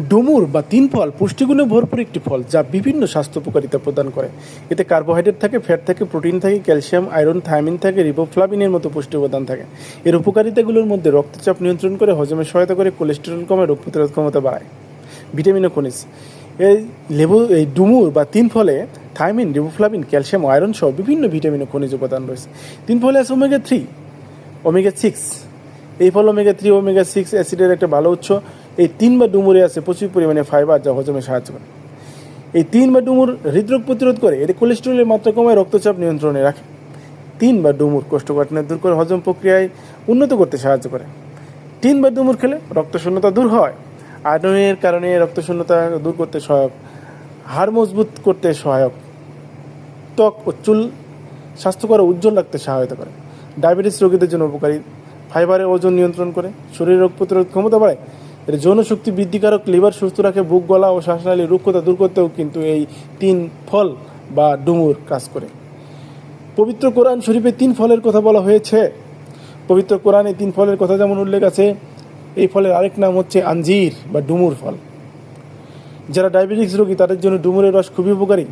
ডুমুর বা তিন ফল পুষ্টিগুণে ভরপুর একটি ফল যা বিভিন্ন স্বাস্থ্য উপকারিতা প্রদান করে। এতে কার্বোহাইড্রেট থাকে, ফ্যাট থাকে, প্রোটিন থাকে, ক্যালসিয়াম, আয়রন থায়ামিন থাকে, রিবোফ্লাভিনের মতো পুষ্টি উপাদান থাকে। এর উপকারিতাগুলোর মধ্যে রক্তচাপ নিয়ন্ত্রণ করে, হজমে সহায়তা করে, কোলেস্টেরল কমে, রোগ প্রতিরোধ ক্ষমতা বাড়ায়। ভিটামিন ও খনিজ। এই লেবু, এই ডুমুর বা তিন ফলে থাইমিন, রিবোফ্লাভিন, ক্যালসিয়াম আয়রন সহ বিভিন্ন ভিটামিন ও খনিজ উপাদান রয়েছে। তিন ফলে আছে ওমেগা থ্রি, ওমেগা সিক্স। এই ফল ওমেগা থ্রি ওমেগা সিক্স অ্যাসিডের একটা ভালো উৎস। এই তিন বা ডুমুরে আছে, প্রচুর পরিমাণে ফাইবার যা হজমে সাহায্য করে। এই তিন বা ডুমুর হৃদরোগ প্রতিরোধ করে, এতে কোলেস্টেরলের মাত্রা কমায়, রক্তচাপ নিয়ন্ত্রণে রাখে। তিন বা ডুমুর কোষ্ঠকাঠিন্য দূর করে হজম প্রক্রিয়ায় উন্নত করতে সাহায্য করে। তিন বা ডুমুর খেলে রক্তশূন্যতা দূর হয়। আয়রনের কারণে রক্তশূন্যতা দূর করতে সহায়ক, হাড় মজবুত করতে সহায়ক, ত্বক ও চুল স্বাস্থ্যকর উজ্জ্বল রাখতে সহায়তা করে। ডায়াবেটিস রোগীদের জন্য উপকারী ফাইবারের ওজন নিয়ন্ত্রণ করে শরীর রোগ প্রতিরোধ ক্ষমতা বাড়ায়। এর যৌন শক্তি বৃদ্ধিকারক লিভার সুস্থ রাখে, বুক গলা ও শ্বাসনালী রুক্ষতা দূর করতেও কিন্তু এই তিন ফল বা ডুমুর কাজ করে। পবিত্র কোরআন শরীফে তিন ফলের কথা বলা হয়েছে। পবিত্র কোরআনে তিন ফলের কথা যেমন উল্লেখ আছে, এই ফলের আরেক নাম হচ্ছে আঞ্জির বা ডুমুর ফল। যারা ডায়াবেটিক্স রোগী, তাদের জন্য ডুমুরের রস খুবই উপকারী।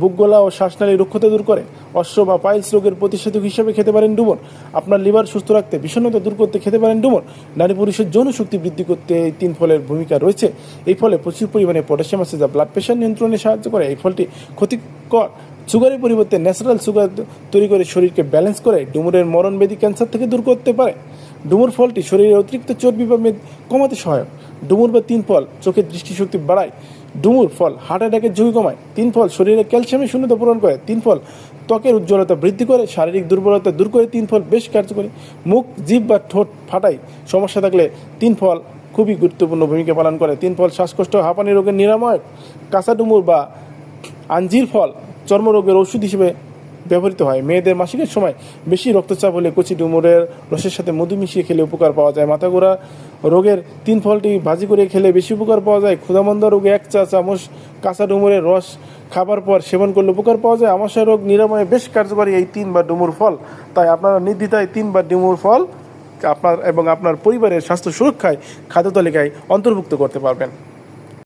বুক গলা ও শ্বাসনালী রুক্ষতা দূর করে, অশ্ব বা পাইলস রোগের প্রতিষেধক হিসেবে খেতে পারেন ডুমুর আপনার লিভার সুস্থ রাখতে, বিষণ্ণতা দূর করতে খেতে পারেন ডুমুর নারী পুরুষের যৌন শক্তি বৃদ্ধি করতে এই তিন ফলের ভূমিকা রয়েছে। এই ফলে প্রচুর পরিমাণে পটাশিয়াম আছে, যা ব্লাড প্রেশার নিয়ন্ত্রণে সাহায্য করে। এই ফলটি ক্ষতিকর সুগারের পরিবর্তে ন্যাচারাল সুগার তৈরি করে শরীরকে ব্যালেন্স করে, ডুমুরের মরণবেদী ক্যান্সার থেকে দূর করতে পারে। ডুমুর ফলটি শরীরের অতিরিক্ত চর্বি বা মেদ কমাতে সহায়ক। ডুমুর বা তিন ফল চোখের দৃষ্টিশক্তি বাড়ায়। ডুমুর ফল হার্ট অ্যাটাকের ঝুঁকি কমায়। তিন ফল শরীরে ক্যালসিয়ামের শূন্যতা পূরণ করে। তিন ফল ত্বকের উজ্জ্বলতা বৃদ্ধি করে। শারীরিক দুর্বলতা দূর করে তিন ফল বেশ কার্যকরী। মুখ, জিভ বা ঠোঁট ফাটায়। সমস্যা থাকলে তিন ফল খুবই গুরুত্বপূর্ণ ভূমিকা পালন করে। তিন ফল শ্বাসকষ্ট, হাঁপানি রোগের নিরাময়, কাঁচা ডুমুর বা আঞ্জির ফল চর্মরোগের ওষুধ হিসেবে ব্যবহৃত হয়। মেয়েদের মাসিকের সময় বেশি রক্তচাপ হলে কচি ডুমুরের রসের সাথে মধু মিশিয়ে খেলে উপকার পাওয়া যায়। মাথা ঘোরা রোগের তিন ফলটি ভাজি করে খেলে বেশি উপকার পাওয়া যায়। ক্ষুধামন্দা রোগে এক চা চামচ কাঁচা ডুমুরের রস খাবার পর সেবন করলে উপকার পাওয়া যায়। আমাশয় রোগ নিরাময়ে বেশ কার্যকরী এই তিন বা ডুমুর ফল। তাই আপনারা নির্দ্বিধায় তিন বা ডুমুর ফল আপনার এবং আপনার পরিবারের স্বাস্থ্য সুরক্ষায় খাদ্য তালিকায় অন্তর্ভুক্ত করতে পারবেন।